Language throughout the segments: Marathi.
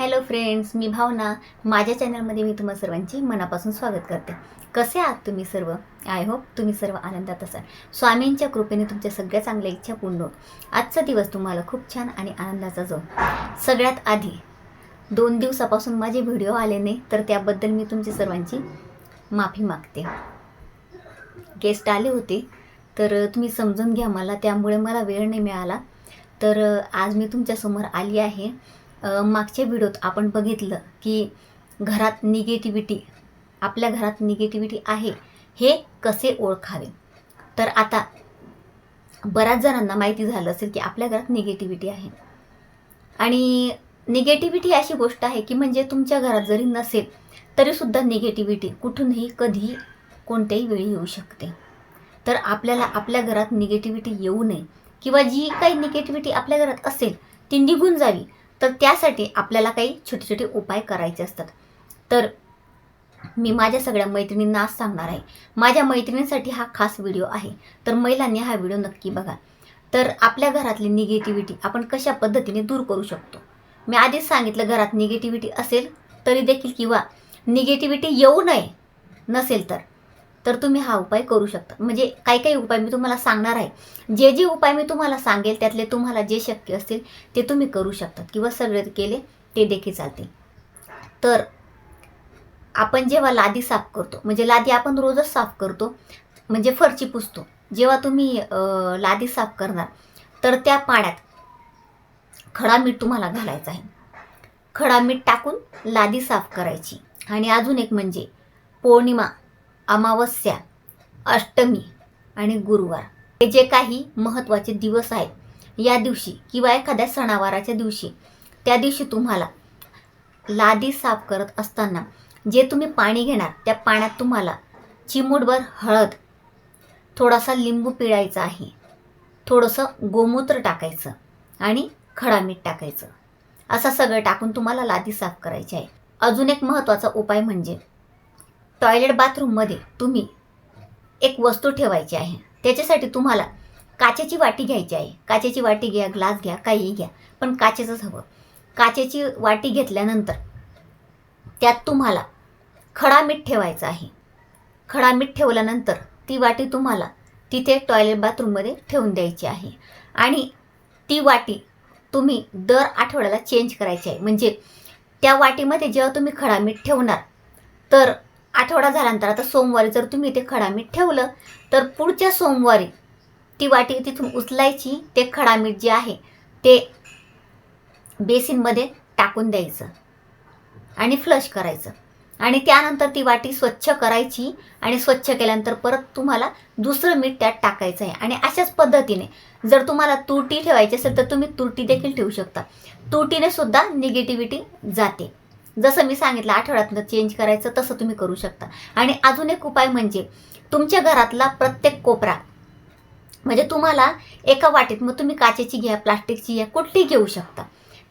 हॅलो फ्रेंड्स मी भावना. माझ्या चॅनलमध्ये मी तुम्हा सर्वांची मनापासून स्वागत करते. कसे आहात तुम्ही सर्व? आय होप तुम्ही सर्व आनंदात असाल. स्वामींच्या कृपेने तुमच्या सगळ्या चांगल्या इच्छा पूर्ण आजचा दिवस तुम्हाला खूप छान आणि आनंदाचा जो सगळ्यात आधी दोन दिवसापासून माझे व्हिडिओ आले नाही तर त्याबद्दल मी तुमची सर्वांची माफी मागते. गेस्ट आले होते तर तुम्ही समजून घ्या मला त्यामुळे मला वेळ नाही मिळाला. तर आज मी तुमच्यासमोर आली आहे. मागच्या व्हिडिओत आपण बघितलं की घरात निगेटिव्हिटी आपल्या घरात निगेटिव्हिटी आहे हे कसे ओळखावे? तर आता बऱ्याच जणांना माहिती झालं असेल की आपल्या घरात निगेटिव्हिटी आहे. आणि निगेटिव्हिटी अशी गोष्ट आहे की म्हणजे तुमच्या घरात जरी नसेल तरीसुद्धा निगेटिव्हिटी कुठूनही कधीही कोणत्याही वेळी येऊ शकते. तर आपल्याला आपल्या घरात निगेटिव्हिटी येऊ नये किंवा जी काही निगेटिव्हिटी आपल्या घरात असेल ती निघून जावी. तर त्यासाठी आपल्याला काही छोटे छोटे उपाय करायचे असतात. तर मी माझ्या सगळ्या मैत्रिणींना आज सांगणार आहे. माझ्या मैत्रिणींसाठी हा खास व्हिडिओ आहे. तर महिलांनी हा व्हिडिओ नक्की बघा. तर आपल्या घरातली निगेटिव्हिटी आपण कशा पद्धतीने दूर करू शकतो? मी आधीच सांगितलं घरात निगेटिव्हिटी असेल तरी देखील किंवा निगेटिव्हिटी येऊ नये नसेल तर. तर तुम्ही हा उपाय करू शकता. म्हणजे काही काही उपाय मी तुम्हाला सांगणार आहे. जे जे उपाय मी तुम्हाला सांगेल त्यातले तुम्हाला जे शक्य असतील ते तुम्ही करू शकतात किंवा सगळे केले ते देखील चालतील. तर आपण जेव्हा लादी साफ करतो म्हणजे लादी आपण रोजच साफ करतो म्हणजे फरची पुसतो. जेव्हा तुम्ही लादी साफ करणार तर त्या पाण्यात खडा मीठ तुम्हाला घालायचं आहे. खडा मीठ टाकून लादी साफ करायची. आणि अजून एक म्हणजे पौर्णिमा. अमावस्या अष्टमी आणि गुरुवार हे जे काही महत्त्वाचे दिवस आहेत या दिवशी किंवा एखाद्या सणावाराच्या दिवशी त्या दिवशी तुम्हाला लादी साफ करत असताना जे तुम्ही पाणी घेणार त्या पाण्यात तुम्हाला चिमूटभर हळद थोडासा लिंबू पिळायचा आहे थोडंसं गोमूत्र टाकायचं आणि खडा मीठ टाकायचं. असं सगळं टाकून तुम्हाला लादी साफ करायची आहे. अजून एक महत्त्वाचा उपाय म्हणजे टॉयलेट बाथरूममध्ये तुम्ही एक वस्तू ठेवायची आहे. त्याच्यासाठी तुम्हाला काचेची वाटी घ्यायची आहे. काचेची वाटी घ्या ग्लास घ्या काहीही घ्या पण काचेचंच हवं. काचेची वाटी घेतल्यानंतर त्यात तुम्हाला खडा मीठ ठेवायचं आहे. खडा मीठ ठेवल्यानंतर ती वाटी तुम्हाला तिथे टॉयलेट बाथरूममध्ये ठेवून द्यायची आहे. आणि ती वाटी तुम्ही दर आठवड्याला चेंज करायची आहे. म्हणजे त्या वाटीमध्ये जेव्हा तुम्ही खडा मीठ ठेवणार तर आठवडा झाल्यानंतर आता सोमवारी जर तुम्ही ते खडा मीठ ठेवलं तर पुढच्या सोमवारी ती वाटी तिथून उचलायची ते खडा मीठ जे आहे ते बेसिनमध्ये टाकून द्यायचं आणि फ्लश करायचं. आणि त्यानंतर ती वाटी स्वच्छ करायची आणि स्वच्छ केल्यानंतर परत तुम्हाला दुसरं मीठ त्यात टाकायचं आहे. आणि अशाच पद्धतीने जर तुम्हाला तुरटी ठेवायची असेल तर तुम्ही तुरटी देखील ठेवू शकता. तुरटीने सुद्धा निगेटिव्हिटी जाते. जसं मी सांगितलं आठवड्यातनं चेंज करायचं तसं तुम्ही करू शकता. आणि अजून एक उपाय म्हणजे तुमच्या घरातला प्रत्येक कोपरा म्हणजे तुम्हाला एका वाटीत मग तुम्ही काचेची घ्या प्लास्टिकची घ्या कुठली घेऊ शकता.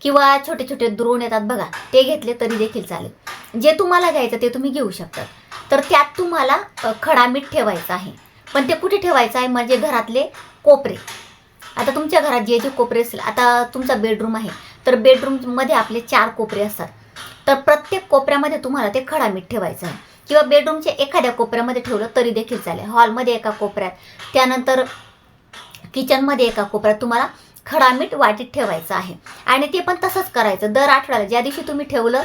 किंवा छोटे छोटे द्रोण येतात बघा ते घेतले तरी देखील चालेल. जे तुम्हाला घ्यायचं ते तुम्ही घेऊ शकता. तर त्यात तुम्हाला खडा मीठ ठेवायचं आहे. पण ते कुठे ठेवायचं आहे? म्हणजे घरातले कोपरे. आता तुमच्या घरात जे जे कोपरे असतील आता तुमचा बेडरूम आहे. तर बेडरूममध्ये आपले चार कोपरे असतात. तर प्रत्येक कोपऱ्यामध्ये तुम्हाला ते खडा मीठ ठेवायचं. आहे किंवा बेडरूमच्या एखाद्या कोपऱ्यामध्ये ठेवलं तरी देखील चालेल. हॉलमध्ये एका कोपऱ्यात. त्यानंतर किचनमध्ये एका कोपऱ्यात तुम्हाला खडा मीठ वाटीत ठेवायचं आहे. आणि ते पण तसंच करायचं. दर आठवड्याला ज्या दिवशी तुम्ही ठेवलं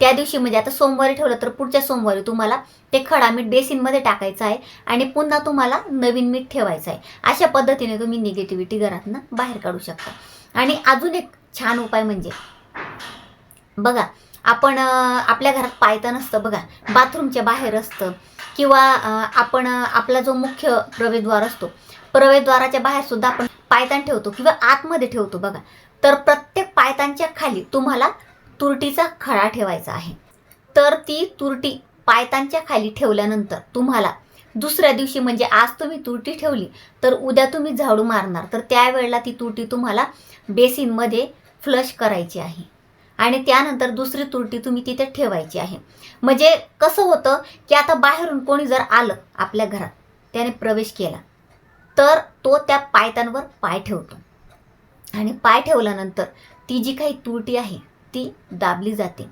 त्या दिवशी म्हणजे आता सोमवारी ठेवलं तर पुढच्या सोमवारी तुम्हाला ते खडा मीठ बेसिनमध्ये टाकायचं आहे आणि पुन्हा तुम्हाला नवीन मीठ ठेवायचं आहे. अशा पद्धतीने तुम्ही निगेटिव्हिटी घरातनं बाहेर काढू शकता. आणि अजून एक छान उपाय म्हणजे बघा आपण आपल्या घरात पायथन असतं बघा. बाथरूमच्या बाहेर असतं. किंवा आपण आपला जो मुख्य प्रवेशद्वार असतो प्रवेशद्वाराच्या बाहेर सुद्धा आपण पायतान ठेवतो किंवा आतमध्ये ठेवतो बघा. तर प्रत्येक पायतांच्या खाली तुम्हाला तुरटीचा खडा ठेवायचा आहे. तर ती तुरटी पायतांच्या खाली ठेवल्यानंतर तुम्हाला दुसऱ्या दिवशी म्हणजे आज तुम्ही तुरटी ठेवली तर उद्या तुम्ही झाडू मारणार. तर त्यावेळेला ती तुरटी तुम्हाला बेसिनमध्ये फ्लश करायची आहे. आणि त्यानंतर दुसरी तुरटी तुम्ही तिथे ठेवायची आहे. म्हणजे कसं होतं की आता बाहेरून कोणी जर आलं आपल्या घरात त्याने प्रवेश केला तर तो त्या पायतांवर पाय ठेवतो. आणि पाय ठेवल्यानंतर ती जी काही तुरटी आहे ती दाबली जाते.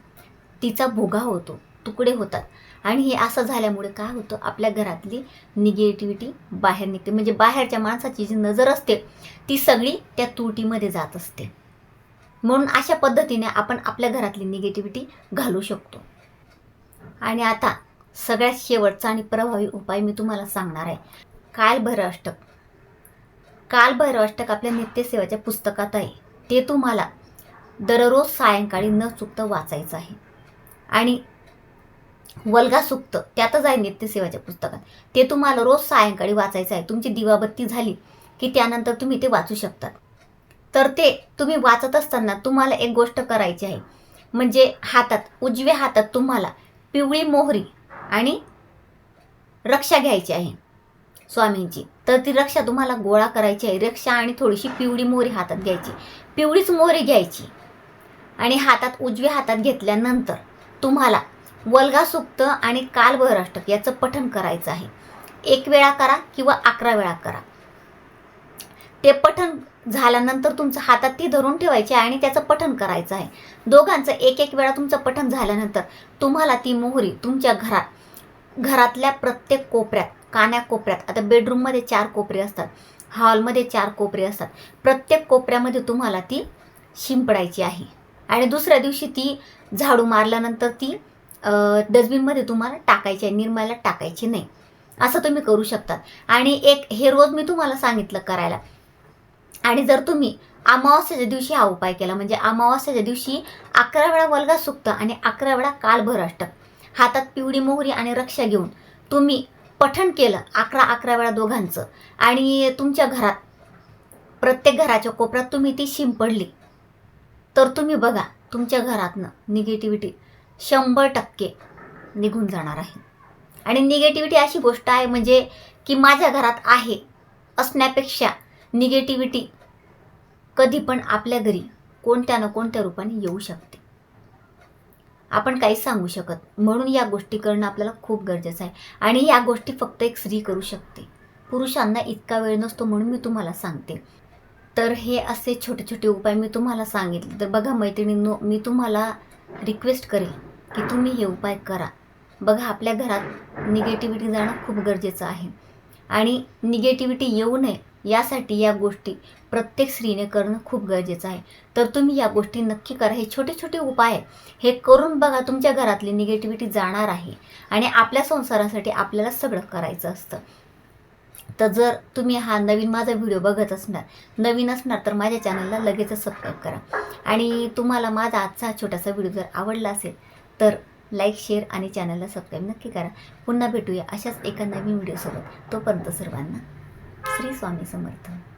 तिचा भोगा होतो तुकडे होतात. आणि हे असं झाल्यामुळे काय होतं आपल्या घरातली निगेटिव्हिटी बाहेर निघते. म्हणजे बाहेरच्या माणसाची जी नजर असते ती सगळी त्या तुरटीमध्ये जात असते. म्हणून अशा पद्धतीने आपण आपल्या घरातली निगेटिव्हिटी घालू शकतो. आणि आता सगळ्यात शेवटचा आणि प्रभावी उपाय मी तुम्हाला सांगणार आहे. काल भैरव अष्टक. काल अष्टक आपल्या नित्यसेवाच्या पुस्तकात आहे. ते तुम्हाला दररोज सायंकाळी न चुकता वाचायचं आहे. आणि वल्गा त्यातच आहे नित्यसेवाच्या पुस्तकात. ते तुम्हाला रोज सायंकाळी वाचायचं आहे. तुमची दिवाबत्ती झाली की त्यानंतर तुम्ही ते वाचू शकतात. तर ते तुम्ही वाचत असताना तुम्हाला एक गोष्ट करायची आहे. म्हणजे हातात उजव्या हातात तुम्हाला पिवळी मोहरी आणि रक्षा घ्यायची आहे. स्वामींची. तर ती रक्षा तुम्हाला गोळा करायची आहे. रक्षा आणि थोडीशी पिवळी मोहरी हातात घ्यायची. पिवळीच मोहरी घ्यायची. आणि हातात उजव्या हातात घेतल्यानंतर तुम्हाला वल्गासुक्त आणि कालभैराष्टक याचं पठण करायचं आहे. एक वेळा करा किंवा अकरा वेळा करा. ते पठण झाल्यानंतर तुमचं हातात ती धरून ठेवायची आहे आणि त्याचं पठण करायचं आहे. दोघांचं एक एक वेळा तुमचं पठण झाल्यानंतर तुम्हाला ती मोहरी तुमच्या घरात घरातल्या प्रत्येक कोपऱ्यात कान्या कोपऱ्यात आता बेडरूममध्ये चार कोपरे असतात हॉलमध्ये चार कोपरे असतात प्रत्येक कोपऱ्यामध्ये तुम्हाला ती शिंपडायची आहे. आणि दुसऱ्या दिवशी ती झाडू मारल्यानंतर ती डस्टबिनमध्ये तुम्हाला टाकायची आहे निर्माला टाकायची नाही. असं तुम्ही करू शकतात. आणि एक हे रोज मी तुम्हाला सांगितलं करायला आणि जर तुम्ही अमावस्याच्या दिवशी हा उपाय केला म्हणजे अमावस्याच्या दिवशी अकरा वेळा वल्गा सुक्त आणि अकरा वेळा कालभर अष्टक हातात पिवळी मोहरी आणि रक्षा घेऊन तुम्ही पठण केलं अकरा अकरा वेळा दोघांचं आणि तुमच्या घरात प्रत्येक घराच्या कोपऱ्यात तुम्ही ती शिंपडली तर तुम्ही बघा तुमच्या घरातनं निगेटिव्हिटी शंभर टक्के निघून जाणार आहे. आणि निगेटिव्हिटी अशी गोष्ट आहे म्हणजे की माझ्या घरात आहे असण्यापेक्षा निगेटिव्हिटी कधी पण आपल्या घरी कोणत्या ना कोणत्या रूपाने येऊ शकते. आपण काही सांगू शकत म्हणून या गोष्टी करणं आपल्याला खूप गरजेचं आहे. आणि या गोष्टी फक्त एक स्त्री करू शकते. पुरुषांना इतका वेळ नसतो म्हणून मी तुम्हाला सांगते. तर हे असे छोटे छोटे उपाय मी तुम्हाला सांगितले. तर बघा मैत्रिणींनो मी तुम्हाला रिक्वेस्ट करेल की तुम्ही हे उपाय करा. बघा आपल्या घरात निगेटिव्हिटी जाणं खूप गरजेचं आहे. आणि निगेटिव्हिटी येऊ नये यासाठी या गोष्टी प्रत्येक स्त्रीने करणं खूप गरजेचं आहे. तर तुम्ही या गोष्टी नक्की करा. हे छोटे छोटे उपाय आहे. हे करून बघा तुमच्या घरातली निगेटिव्हिटी जाणार आहे आणि आपल्या संसारासाठी आपल्याला सगळं करायचं असतं. तर जर तुम्ही हा नवीन माझा व्हिडिओ बघत असणार नवीन असणार तर माझ्या चॅनलला लगेचच सबस्क्राईब करा. आणि तुम्हाला माझा आजचा हा छोटासा व्हिडिओ जर आवडला असेल तर लाईक शेअर आणि चॅनलला सबस्क्राईब नक्की करा. पुन्हा भेटूया अशाच एका नवीन व्हिडिओसोबत तोपर्यंत सर्वांना श्री स्वामी समर्थ.